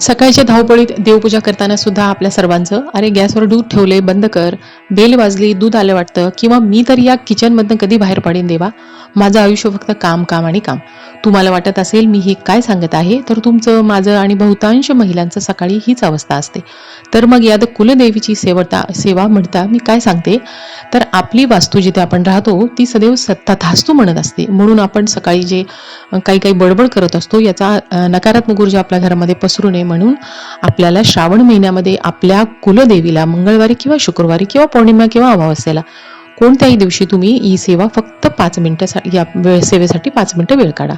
सकाळच्या धावपळीत देवपूजा करताना सुद्धा आपल्या सर्वांचं अरे गॅसवर दूध ठेवले बंद कर. बेल वाजली दूध आलं वाटतं. किंवा मी तर या किचनमधनं कधी बाहेर पडेन देवा? माझं आयुष्य फक्त काम काम आणि काम. तुम्हाला वाटत असेल मी हे काय सांगत आहे तर तुमचं माझं आणि बहुतांश महिलांचं सकाळी हीच अवस्था असते. तर मग यात कुलदेवीची सेवता सेवा म्हणता मी काय सांगते? तर आपली वास्तू जिथे आपण राहतो ती सदैव तथास्तू म्हणत असते. म्हणून आपण सकाळी जे काही काही बडबड करत असतो याचा नकारात्मक ऊर्जा आपल्या घरामध्ये पसरू नये म्हणून आपल्याला श्रावण महिन्यामध्ये आपल्या कुलदेवीला मंगळवारी किंवा शुक्रवारी किंवा पौर्णिमा किंवा अमावस्येला कोणत्याही दिवशी तुम्ही ही सेवा फक्त पाच मिनिटासाठी या वेळ सेवेसाठी पाच मिनिटं वेळ काढा.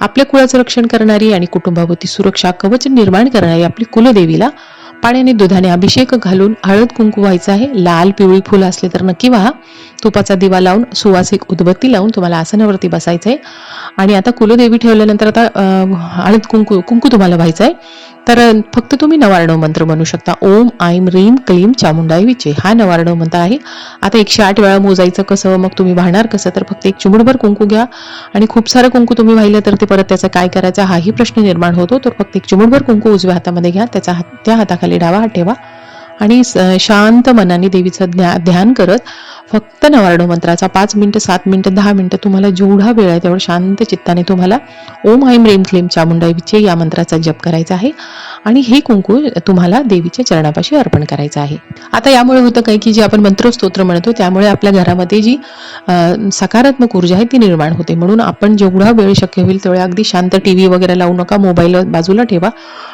आपल्या कुळाचं रक्षण करणारी आणि कुटुंबाभोवती सुरक्षा कवच निर्माण करणारी आपली कुलदेवीला पाण्याने दुधाने अभिषेक घालून हळद कुंकू व्हायचं आहे. लाल पिवळी फुलं असले तर नक्की व्हा. तुपाचा दिवा लावून सुवासिक उदबत्ती लावून तुम्हाला आसनावरती बसायचं आहे आणि आता कुलदेवी ठेवल्यानंतर आता हळद कुंकू कुंकू तुम्हाला व्हायचं आहे तर फक्त तुम्ही नवारणव मंत्र म्हणू शकता. ओम आईम रीम क्लीम चामुंडाई विचे. हा नवारणव मंत्र आहे. आता एकशे आठ वेळा मोजायचं कसं मग तुम्ही वाहणार कसं? तर फक्त एक चिमुडभर कुंकू घ्या. आणि खूप सारं कुंकू तुम्ही वाहिलं तर ते परत त्याचा काय करायचा हाही प्रश्न निर्माण होतो. तर फक्त एक चिमुडभर कुंकू उजव्या हातामध्ये घ्या. त्याचा हात त्या हाताखाली डावा हात ठेवा. आणि शांत मनाने देवीचं ध्या ध्यान करत फक्त नवारडो मंत्राचा पाच मिनिटं सात मिनिटं दहा मिनिटं तुम्हाला जेवढा वेळ आहे तेवढं शांत चित्ताने तुम्हाला ओम ऐम रेम क्लेम चामुंडाई विचे या मंत्राचा जप करायचा आहे. आणि हे कुंकू तुम्हाला देवीच्या चरणापाशी अर्पण करायचं आहे. आता यामुळे होतं काय की जे आपण मंत्रस्तोत्र म्हणतो त्यामुळे आपल्या घरामध्ये जी सकारात्मक ऊर्जा आहे ती निर्माण होते. म्हणून आपण जेवढा वेळ शक्य होईल तेवढ्या अगदी शांत टी व्ही वगैरे लावू नका मोबाईल बाजूला ठेवा.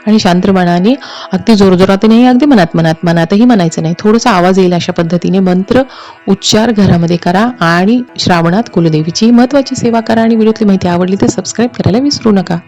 आणि शांत मनाने अगदी जोरजोरात नाही अगदी मनात मनात मनातही म्हणायचं नाही. थोडासा आवाज येईल अशा पद्धतीने मंत्र उच्चार घरामध्ये करा आणि श्रावणात कुलदेवीची महत्वाची सेवा करा आणि व्हिडिओतली माहिती आवडली तर सबस्क्राईब करायला विसरू नका.